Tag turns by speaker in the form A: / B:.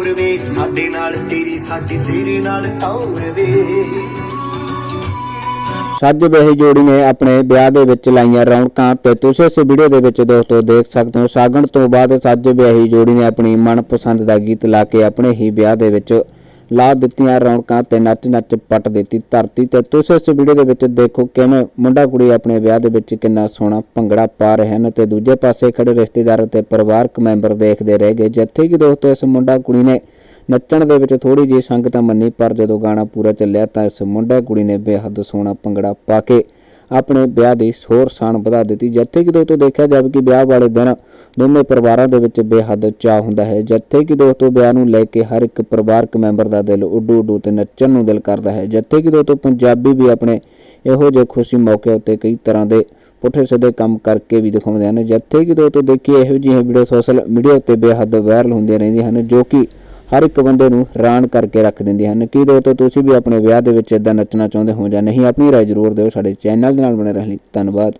A: ਹੋਰ ਵੇ ਸਾਡੇ ਨਾਲ ਤੇਰੀ ਸਾਡੀ ਤੇਰੇ ਨਾਲ ਟੌਰ ਵੇ
B: ਸੱਜ ਬਹੀ ਜੋੜੀ ਨੇ ਆਪਣੇ ਵਿਆਹ ਦੇ ਵਿੱਚ ਲਾਈਆਂ ਰੌਣਕਾਂ ਤੇ ਤੁਸੀਂ ਇਸ ਵੀਡੀਓ ਦੇ ਵਿੱਚ ਦੋਸਤੋ ਦੇਖ ਸਕਦੇ ਹੋ, ਸਾਗਣ ਤੋਂ ਬਾਅਦ ਸੱਜ ਬਹੀ ਜੋੜੀ ਨੇ ਆਪਣੀ ਮਨਪਸੰਦ ਦਾ ਗੀਤ ਲਾ ਕੇ ਆਪਣੇ ਹੀ ਵਿਆਹ ਦੇ ਵਿੱਚ ਲਾ ਦਿੱਤੀਆਂ, ਰੌਣਕਾਂ ਤੇ ਨੱਚ ਨੱਚ ਪੱਟ ਦਿੱਤੀ ਧਰਤੀ ਤੇ। ਤੁਸੀਂ ਇਸ ਵੀਡੀਓ ਦੇ ਵਿੱਚ ਦੇਖੋ ਕਿਵੇਂ ਮੁੰਡਾ ਕੁੜੀ ਆਪਣੇ ਵਿਆਹ ਦੇ ਵਿੱਚ ਕਿੰਨਾ ਸੋਹਣਾ ਭੰਗੜਾ ਪਾ ਰਹੇ ਹਨ ਤੇ ਦੂਜੇ ਪਾਸੇ ਖੜੇ ਰਿਸ਼ਤੇਦਾਰ ਤੇ ਪਰਿਵਾਰਕ ਮੈਂਬਰ ਦੇਖਦੇ ਰਹਿ ਗਏ। ਜਿੱਥੇ ਕਿ ਦੋਸਤੋ ਇਸ ਮੁੰਡਾ ਕੁੜੀ ਨੇ ਨੱਚਣ ਦੇ ਵਿੱਚ ਥੋੜੀ ਜਿਹੀ ਸੰਗਤ ਮੰਨੀ, ਪਰ ਜਦੋਂ ਗਾਣਾ ਪੂਰਾ ਚੱਲਿਆ ਤਾਂ ਇਸ ਮੁੰਡਾ ਕੁੜੀ ਨੇ ਬੇਹੱਦ ਸੋਹਣਾ ਭੰਗੜਾ ਪਾ ਕੇ ਆਪਣੇ ਵਿਆਹ ਦੀ ਸ਼ੋਰ ਸ਼ਾਨ ਵਧਾ ਦਿੱਤੀ। ਜਿੱਥੇ ਕਿ ਦੋਸਤੋ ਦੇਖਿਆ ਜਾਵੇ ਕਿ ਵਿਆਹ ਵਾਲੇ ਦਿਨ ਦੋਵੇਂ ਪਰਿਵਾਰਾਂ ਦੇ ਵਿੱਚ ਬੇਹੱਦ ਚਾਅ ਹੁੰਦਾ ਹੈ। ਜਿੱਥੇ ਕਿ ਦੋਸਤੋ ਵਿਆਹ ਨੂੰ ਲੈ ਕੇ ਹਰ ਇੱਕ ਪਰਿਵਾਰਕ ਮੈਂਬਰ ਦਾ ਦਿਲ ਉੱਡੂ ਉੱਡੂ ਤੇ ਨੱਚਣ ਨੂੰ ਦਿਲ ਕਰਦਾ ਹੈ। ਜਿੱਥੇ ਕਿ ਦੋਸਤੋ ਪੰਜਾਬੀ ਵੀ ਆਪਣੇ ਇਹੋ ਜਿਹੇ ਖੁਸ਼ੀ ਮੌਕੇ ਉੱਤੇ ਕਈ ਤਰ੍ਹਾਂ ਦੇ ਪੁੱਠੇ ਸਿੱਧੇ ਕੰਮ ਕਰਕੇ ਵੀ ਦਿਖਾਉਂਦੇ ਹਨ। ਜਿੱਥੇ ਕਿ ਦੋਸਤੋ ਦੇਖੀਏ ਇਹੋ ਜਿਹੀਆਂ ਵੀਡੀਓ ਸੋਸ਼ਲ ਮੀਡੀਆ ਉੱਤੇ ਬੇਹੱਦ ਵਾਇਰਲ ਹੁੰਦੀਆਂ ਰਹਿੰਦੀਆਂ ਹਨ, ਜੋ ਕਿ ਹਰ ਇੱਕ ਬੰਦੇ ਨੂੰ ਹੈਰਾਨ ਕਰਕੇ ਰੱਖ ਦਿੰਦੀਆਂ ਹਨ ਕੀ ਦੋਸਤੋ ਤੁਸੀਂ ਵੀ ਆਪਣੇ ਵਿਆਹ ਦੇ ਵਿੱਚ ਇਦਾਂ ਨੱਚਣਾ ਚਾਹੁੰਦੇ ਹੋ ਜਾਂ ਨਹੀਂ। ਆਪਣੀ ਰਾਏ ਜ਼ਰੂਰ ਦਿਓ ਸਾਡੇ ਚੈਨਲ ਦੇ ਨਾਲ ਬਣੇ ਰਹਿਣ ਲਈ। ਧੰਨਵਾਦ।